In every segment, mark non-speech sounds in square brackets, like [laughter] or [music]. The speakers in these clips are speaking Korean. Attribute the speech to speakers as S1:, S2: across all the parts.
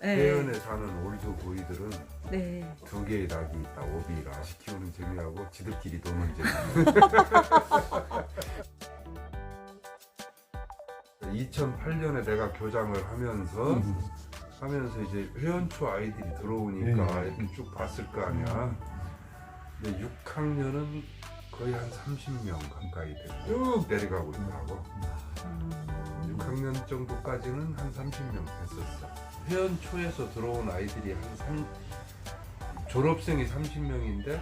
S1: 네.
S2: 해연에 사는 올드 보이들은
S1: 네.
S2: 두 개의 닭이 있다. 오비가 시키우는 재미하고 지들끼리 노는 재미. [laughs] 2008년에 내가 교장을 하면서 하면서 이제 회원초 아이들이 들어오니까
S3: 네.
S2: 이렇게 쭉 봤을 거 아니야. 근데 6학년은 거의 한 30명 가까이 돼. 쭉 내려가고 있더라고. 6 학년 정도까지는 한 30명 됐었어. 회원 초에서 들어온 아이들이 한 3, 졸업생이 30명인데,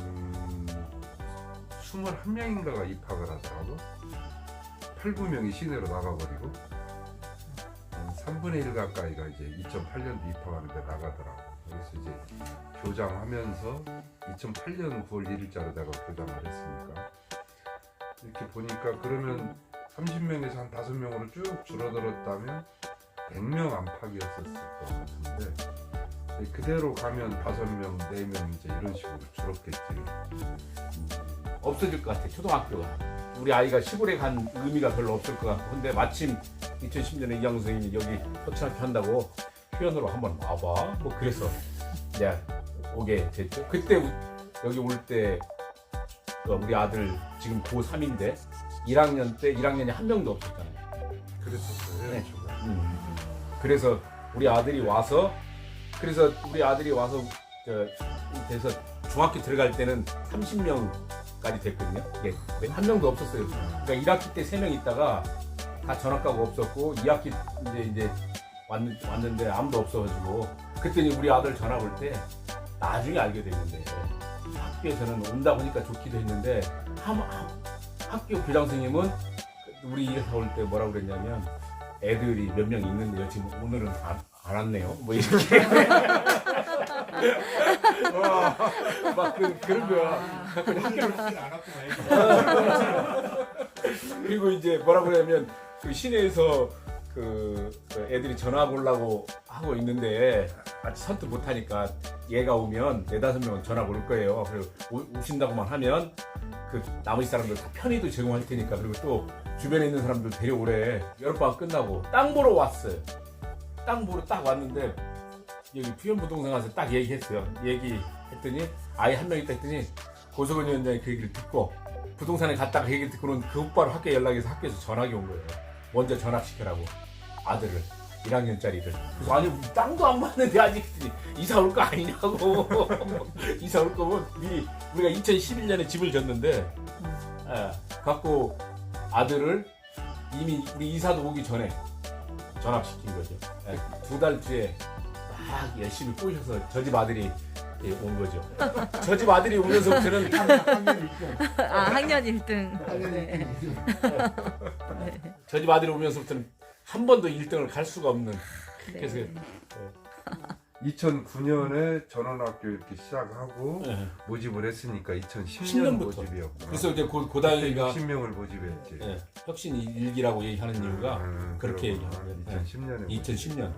S2: 음, 21명인가가 입학을 하더라고. 8, 9명이 시내로 나가버리고, 한 3분의 1 가까이가 이제 2008년도 입학하는데 나가더라고. 그래서 이제 교장하면서 2008년 9월 1일자로 내가 교장을 했으니까. 이렇게 보니까 그러면 30명에서 한 5명으로 쭉 줄어들었다면 100명 안팎이었었을 것 같은데 그대로 가면 5명, 4명 이제 이런 식으로 줄었겠지.
S3: 없어질 것 같아 초등학교가. 우리 아이가 시골에 간 의미가 별로 없을 것 같고 근데 마침 2010년에 이양 선생님이 여기 서천학교 한다고 휴연으로 한번 와봐. 뭐 그래서 이제 오게 됐죠. 그때 우- 여기 올때 그 우리 아들 지금 고3인데 1학년 때 1학년에 한 명도 없었잖아요
S2: 그랬었어요.
S3: 네. 음. 그래서 우리 아들이 와서 그래서 우리 아들이 와서 저 돼서 중학교 들어갈 때는 30명까지 됐거든요. 이게 한 명도 없었어요. 그러니까 1학기 때 3명 있다가 다 전학 가고 없었고 2학기 이제 이제 왔, 왔는데 아무도 없어가지고 그때는 우리 아들 전학 올 때 나중에 알게 됐는데 학교에서는 온다 보니까 좋기도 했는데 한- 한- 학교 교장 선생님은 우리 이사 올때 뭐라고 그랬냐면 애들이 몇 명 있는데요. 지금 오늘은 안, 안 왔네요. 뭐 이렇게. [laughs] 와, 막 그, 그런 거야. 근데 학교를 [laughs] 그리고 이제 뭐라고 그러냐면 그 시내에서 그, 그 애들이 전화 오려고 하고 있는데 아직 선뜻 못하니까 얘가 오면 네다섯 명은 전화 올 거예요. 그리고 오- 오신다고만 하면 그 나머지 사람들 다 편의도 제공할 테니까 그리고 또 주변에 있는 사람들 데려오래. 여름방학 끝나고 땅 보러 왔어요. 땅 보러 딱 왔는데 여기 부연부동산 가서 딱 얘기했어요. 얘기했더니 아이 한 명 있다 했더니 고석원 위원장이 그 얘기를 듣고 부동산에 갔다가 그 얘기를 듣고는 곧바로 학교에 연락해서 학교에서 전학이 온 거예요. 먼저 전학시켜라고 아들을 1학년짜리를 그래서 아니 땅도 안 봤는데 아직 이사 올 거 아니냐고 [laughs] 이사 올 거면 미리 우리가 2011년에 집을 졌는데 예, 갖고 아들을 이미 우리 이사도 오기 전에 전학시킨 거죠. 예, 두 달째 막 열심히 꼬셔서 저 집 아들이 예, 온 거죠. 저 집 아들이 오면서부터는
S1: 아, 학년 1등. 네.
S3: 저집 아들이 오면서부터는 한 번도 1등을 갈 수가 없는 그래서
S1: 네.
S2: 2009년에 전원학교 이렇게 시작하고
S3: 예.
S2: 모집을 했으니까 2010년
S3: 10년 부터.
S2: 모집이었구나.
S3: 그래서 이제 고, 고다영이가
S2: 60명을 모집했지.
S3: 예, 혁신 일기라고 얘기하는 이유가
S2: 음,
S3: 그렇게. 얘기하는 거예요.
S2: 2010년에
S3: 2010년.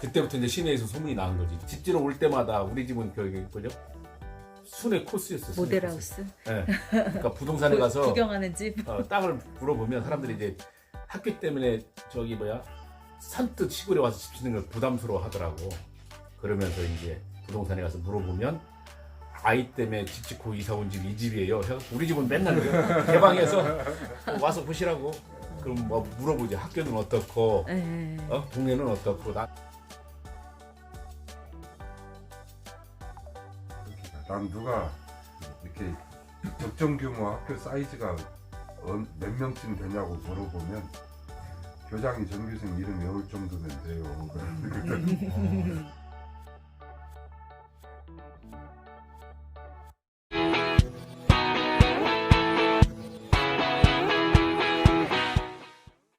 S3: 그때부터 이제 시내에서 소문이 난 거지. 집지로 올 때마다 우리 집은 저기 뭐죠? 순회 코스였어. 순회 코스.
S1: 모델하우스.
S3: 예. 그러니까 부동산에 가서
S1: 구경하는 집.
S3: 어, 땅을 물어보면 사람들이 이제 학교 때문에 저기 뭐야 산뜻 시골에 와서 집 짓는 걸 부담스러워 하더라고. 그러면서 이제 부동산에 가서 물어보면 아이 때문에 집 짓고 이사 온 집이 이 집이에요. 해갖고 우리 집은 맨날 그래요. 개방해서 와서 보시라고. 그럼 뭐 물어보지. 학교는 어떻고,
S1: 네.
S3: 어? 동네는 어떻고. 나
S2: 난 누가 이렇게 적정 규모 학교 사이즈가 어- 몇 명쯤 되냐고 물어보면 교장이 전교생 이름 외울 정도면 돼요. [laughs]